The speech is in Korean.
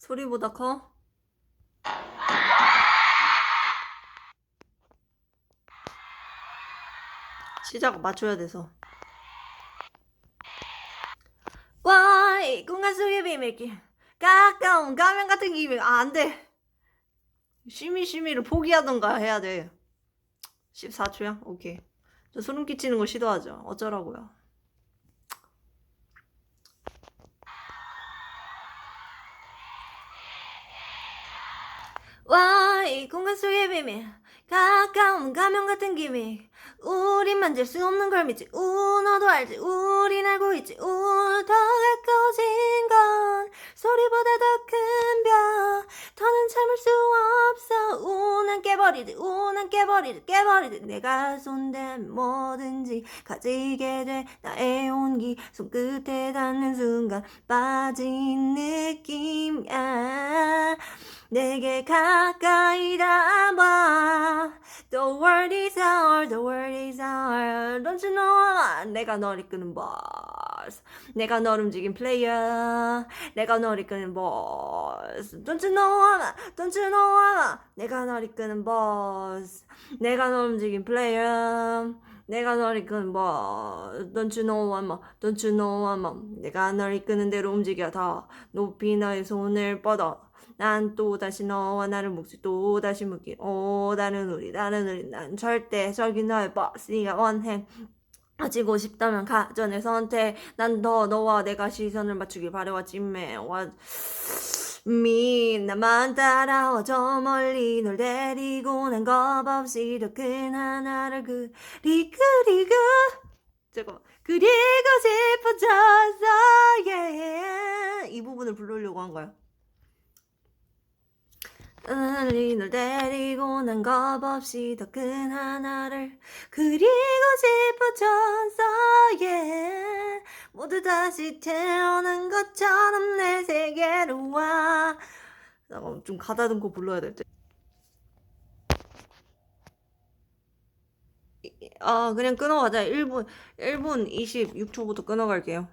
소리보다 커? 시작 맞춰야 돼서. 와 이 공간 속의 비밀길 가까운 가면 같은 기밀 아 안 돼. 쉬미 쉬미를 포기하던가 해야 돼. 14초야? 오케이. 저 소름 끼치는 거 시도하죠. 어쩌라고요 이 공간 속의 비밀. 가까운 가면 같은 기믹. 우린 만질 수 없는 걸 믿지. 우, 너도 알지. 우린 알고 있지. 우, 더 가까워진 건 소리보다 더 큰 벽. 더는 참을 수 없어. 우, 난 깨버리지. 우, 난 깨버리지. 깨버리지. 내가 손댄 뭐든지 가지게 돼. 나의 온기. 손끝에 닿는 순간 빠진 느낌이야. 내게 가까이 담아 The world is ours, the world is ours Don't you know 내가 널 이끄는 boss 내가 널 움직인 player. 내가 널 이끄는 boss. Don't you know Don't you know 내가 널 이끄는 boss. 내가 널 움직인 player. 내가 널 이끄는 boss. Don't you know I'm Don't you know I'm 내가 널 이끄는 대로 움직여 더. 높이 너의 손을 뻗어. 난 또다시 너와 나를 묵지 또다시 묵기. 오 다른 우리 다른 우리. 난 절대 저기 너의 버스 네가 원해 가지고 싶다면 가전의 선택. 난더 너와 내가 시선을 맞추길 바래와 찜매와 미 나만 따라와 저 멀리 널 데리고 난 겁없이 더큰 하나를 그리 그리고 잠깐만. 그리고 싶어졌어. yeah. 이 부분을 부르려고 한 거야 널 데리고 난 겁없이 더 큰 하나를 그리고 싶어졌어 yeah. 모두 다시 태어난 것처럼 내 세계로 와 잠깐만 좀 가다듬고 불러야 될 듯. 아 그냥 끊어가자 1분 1분 26초부터 끊어갈게요